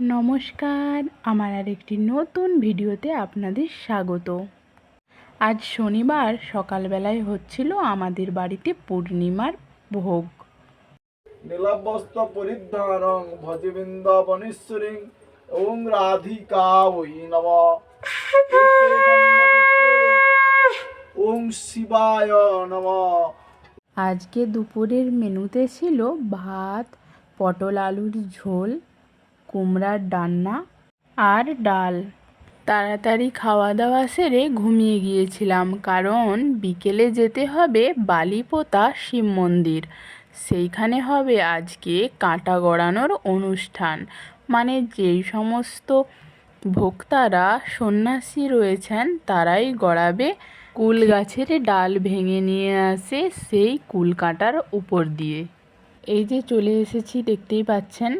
নমস্কার আমার আরেকটি নতুন ভিডিওতে আপনাদের স্বাগত। আজ শনিবার সকালবেলায় হচ্ছিল আমাদের বাড়িতে পূর্ণিমার ভোগ। নীলাবস্ত পরিধানং ভজ বৃন্দাবনেশ্বরী ওং রাধিকা ওই নম। ওং শিবায় নম। আজকে দুপুরের মেনুতে ছিল ভাত পটল আলুর ঝোল কুমড়ার ডান্না আর ডাল। তাড়াতাড়ি খাওয়া দাওয়া সেরে ঘুমিয়ে গিয়েছিলাম, কারণ বিকেলে যেতে হবে বালিপোতা শিব মন্দির। সেইখানে হবে আজকে কাঁটা গড়ানোর অনুষ্ঠান। মানে যেই সমস্ত ভোক্তারা সন্ন্যাসী রয়েছেন, তারাই গড়াবে কুল গাছের ডাল ভেঙে নিয়ে আসে সেই কুল কাঁটার উপর দিয়ে। এই যে চলে এসেছি, দেখতেই পাচ্ছেন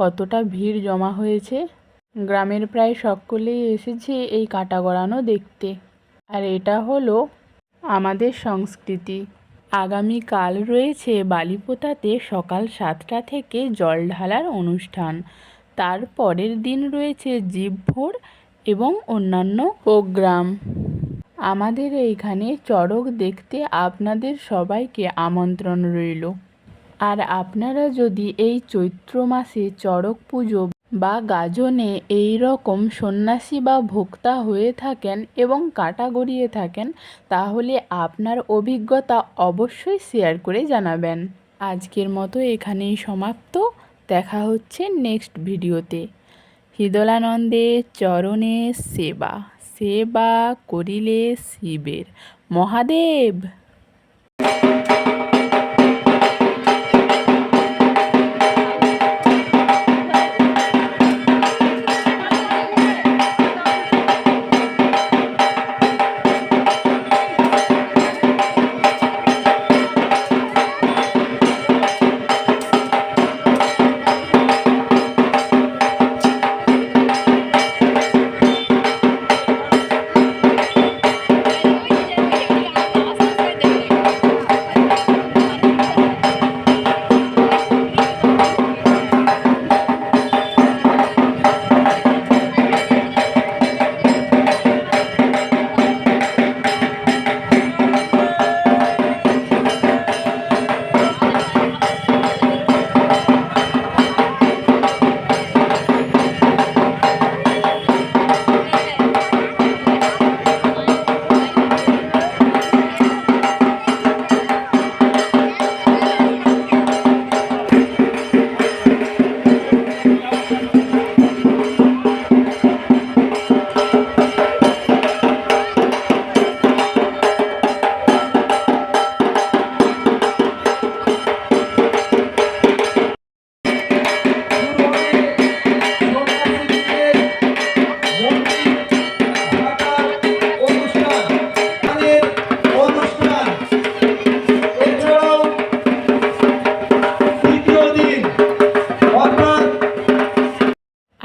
কতটা ভিড় জমা হয়েছে? গ্রামের প্রায় সকলেই এসেছে এই কাঁটা গড়ানো দেখতে। আর এটা হলো আমাদের সংস্কৃতি। আগামীকাল রয়েছে বালিপোতাতে সকাল সাতটা থেকে জল ঢালার অনুষ্ঠান। তার পরের দিন রয়েছে জীবভোর এবং অন্যান্য প্রোগ্রাম। আমাদের এইখানে চড়ক দেখতে আপনাদের সবাইকে আমন্ত্রণ রইল। আর আপনারা যদি এই চৈত্র মাসে চড়ক পুজো বা গাজনে এই রকম সন্ন্যাসী বা ভোক্তা হয়ে থাকেন এবং কাটা গড়িয়ে থাকেন, তাহলে আপনার অভিজ্ঞতা অবশ্যই শেয়ার করে জানাবেন। আজকের মতো এখানেই সমাপ্ত। দেখা হচ্ছে নেক্সট ভিডিওতে। হৃদলানন্দে চরণে সেবা। সেবা করিলে শিবের। মহাদেব!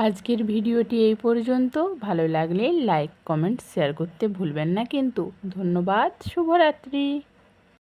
আজকের ভিডিওটি এই পর্যন্ত। ভালো লাগলে লাইক কমেন্ট শেয়ার করতে ভুলবেন না কিন্তু। ধন্যবাদ, শুভরাত্রি।